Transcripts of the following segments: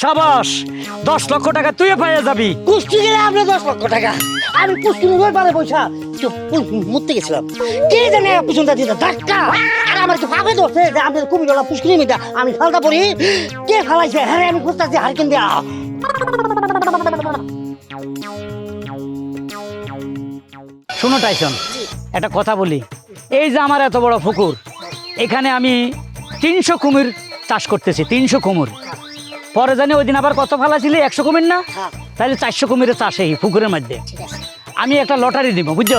সাবাস দশ লক্ষ টাকা তুই পাইয়া যাবি। কুষ্টি গেলে আপনি দশ লক্ষ টাকা। আমি কুষ্টি নদীর পারে পয়সা। তো মরতে গেছিলাম। কে জানে পিছনটা দিতে ধাক্কা। আর আমার তো ভাবে ধরছে যে কুমিরলা পুষ্করি মিটা আমি ফালতা পড়ি। কে ফালাইছে? হ্যাঁ আমি খুঁজতেছি হারকেন দিয়া। শোনো টাইসন একটা কথা বলি। এই যে আমার এত বড় পুকুর এখানে আমি তিনশো কুমির চাষ করতেছি তিনশো কুমির। পরে জানি ওই দিন আবার কত ফালা ফালাছিলি? একশো কুমির না? হ্যাঁ। তাহলে চারশো কুমিরের চাষ এই পুকুরের মধ্যে। আমি একটা লটারি দিব বুঝছ?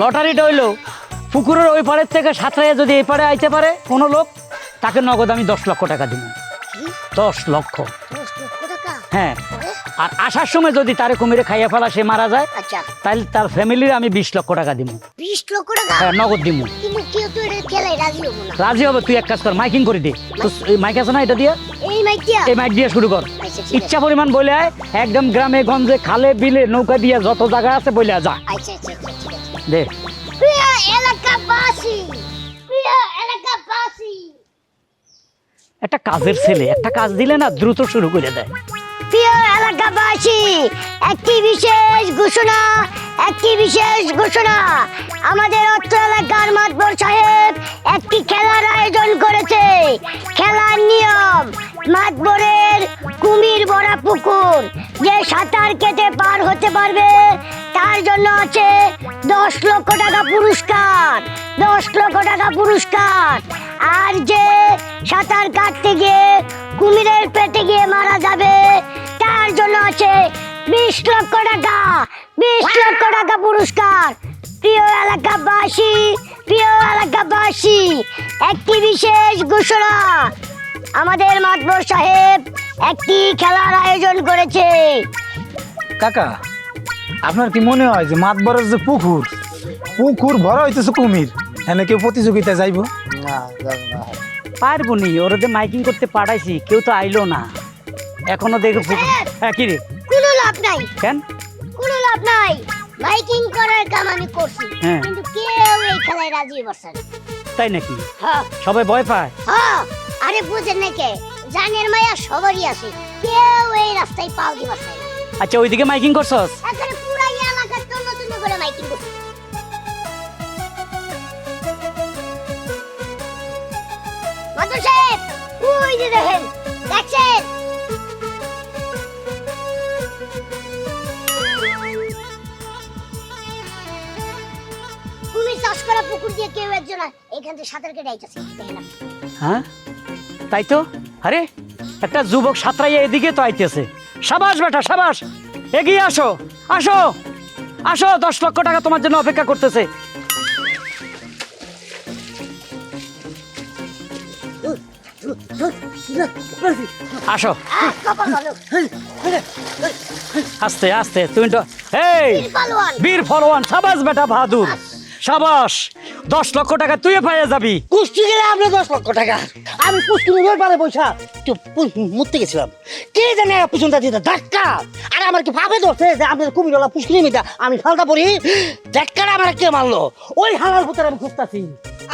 লটারিটা হইল পুকুরের ওই পাড়ের থেকে সাঁতরাইয়া যদি এই পাড়ে আইতে পারে কোনো লোক তাকে নগদ আমি দশ লক্ষ টাকা দিব। দশ লক্ষ। হ্যাঁ। আর। আসার সময় যদি তারে কুমিরে খাইয়া ফেলা সে মারা যায় আচ্ছা। তাহলে তার ফ্যামিলির আমি বিশ লক্ষ টাকা দিব। বিশ লক্ষ টাকা? হ্যাঁ নগদ দিব। রাজি হব তুই এক কাজ কর মাইকিং করে দে। মাইক আছে না এটা দিয়ে? এই মাইক দিয়ে শুরু কর। আচ্ছা। ইচ্ছা পরিমাণ বলে আয় একদম গ্রামে গঞ্জে খালে বিলে নৌকা দিয়ে যত জায়গা আছে বলে যা। আচ্ছা আচ্ছা দে। একটা কাজের ছেলে একটা কাজ দিলে না দ্রুত শুরু করে দেয়। প্রিয় এলাকাবাসী একটি বিশেষ ঘোষণা একটি বিশেষ ঘোষণা। আমাদের অত্র এলাকার মাতবর সাহেব একটি খেলার আয়োজন করেছে। খেলার নিয়ম মাতবরের কুমির বড়া পুকুর। যে সাঁতার কেটে পার হতে পারবে, তার জন্য আছে দশ লক্ষ টাকা পুরস্কার, দশ লক্ষ টাকা পুরস্কার। আর যে সাঁতার কাটতে গিয়ে কুমিরের পেটে গিয়ে মারা যাবে, তার জন্য আছে বিশ লক্ষ টাকা, বিশ লক্ষ টাকা পুরস্কার। প্রিয় এলাকাবাসী প্রিয় এলাকাবাসী, একটি বিশেষ ঘোষণা। আমাদের মাতবর সাহেব একটি খেলার আয়োজন করেছে। কাকা আপনার কি মনে হয় যে মাতবরের যে পুকুর পুকুর ভরা হইতেছে কুমির এনে কেউ প্রতিযোগিতায় যাইব? পারব নি ওরা যে মাইকিং করতে পাঠাইছি কেউ তো আইলো না। এখনও দেখে হ্যাঁ কি রে? কোনো লাভ নাই। কেন? কোনো লাভ নাই। মাইকিং করার কাম আমি করছি হ্যাঁ। কিন্তু কেউ এই খেলায় রাজি বসে তাই নাকি? হ্যাঁ। সবাই ভয় পায়? হ্যাঁ। আরে বুঝেন না কে? জানের মায়া সবারই আছে। কেউ এই রাস্তায় পাও দিবার না। আচ্ছা ওইদিকে মাইকিং করছস? এখানে পুরা এলাকার জন্য জন্য করে মাইকিং করছে। মাদুর সাহেব ওই যে দেখেন দেখছেন? কুমির চাষ করা পুকুর দিয়ে কেউ একজন এখান থেকে সাঁতার কেটে আইতেছে দেখেন আপনি। হ্যাঁ? তাই তো? আরে একটা যুবক সাঁতরাইয়া এদিকে তো আইতেছে। সাবাস বেটা সাবাস! এগিয়ে আসো আসো! আসো দশ লক্ষ টাকা তোমার জন্য অপেক্ষা করতেছে। আসো। আস্তে আস্তে তুমি তো এই। বীর ফলোয়ান সাবাস বেটা বাহাদুর। সাবাস দশ লক্ষ টাকা তুই পাইয়া যাবি। কুষ্টি গেলে আপনি দশ লক্ষ টাকা। আমি কুষ্টি নদীর পারে পয়সা তো মরতে গেছিলাম। কে জানে পিছনটা দিতে? ধাক্কা! আর আমার কি ভাবে ধরছে যে আমাদের কুমিরলা পুষ্করি মিটা আমি ফালতা পড়ি। ধাক্কাটা আমার কে মারলো? ওই হালার ভিতরে আমি খুঁজতাছি।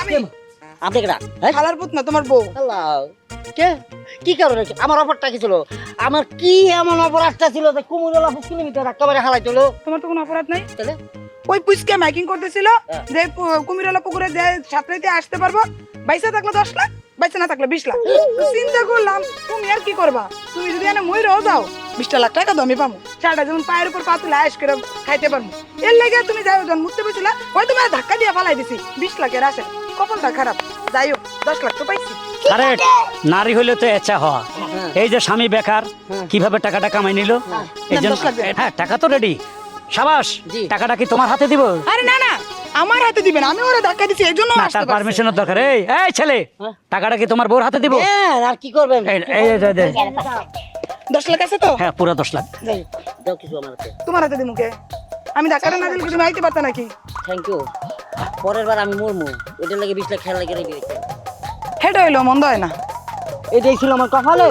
আমি আপনি কেটা হ্যাঁ? খালার পুত না তোমার বউ। আল্লাহ কে? কি কারণে? আমার অফারটা কি ছিল? আমার কি এমন অপরাধটা ছিল যে কুমিরলা পুষ্করি মিটা ধাক্কা মারে হালাই চলো তোমার তো কোনো অপরাধ নাই? তাহলে? ওই পুচকে মাইকিং করতেছিল হ্যাঁ। যে কুমিরওয়ালা পুকুরে যে সাঁতরাইতে আসতে পারব বাইসে থাকলে দশ লাখ বাইসে না থাকলে বিশ লাখ। চিন্তা করলাম তুমি আর কি করবা? তুমি যদি এনে মই রও দাও বিশটা লাখ টাকা পাবো। সারাটা যেমন পায়ের উপর পা তুলে আয়েস করে খাইতে পারব। এর লেগে তুমি যাই যখন মুততে পেয়েছিলা ওই তোমার ধাক্কা দিয়ে ফালাই দিছি। বিশ লাখের আসে। কপালটা খারাপ। যাই হোক দশ লাখ তো পাইছি। আরে নারী হইলে তো এচা হওয়া। এই যে স্বামী বেকার কীভাবে টাকাটা কামাই নিল? এই জন্য দশ লাখ হ্যাঁ টাকা তো রেডি সাবাস। টাকাটা কি তোমার হাতে দিব? আরে না না আমার হাতে দিবেন আমি ওরা ধাক্কা দিছি এই জন্য তার পারমিশনের দরকার। এই এই ছেলে হ্যাঁ। টাকাটা কি তোমার বউর হাতে দিব? হ্যাঁ আর কি করবেন? এই। দশ লাখ আছে তো? হ্যাঁ পুরো দশ লাখ। দাও কিছু আমার হাতে। তোমার হাতে দিমুকে আমি ধাক্কাটা না দিলে তুমি আইতে পারতা নাকি? থ্যাংক ইউ পরের বার আমি মরমু। এটার লাগে বিশ লাখ খেয়াল লাগে রেখে হেটা হইল মন্দ হয় না। এটাই ছিল আমার কপালে।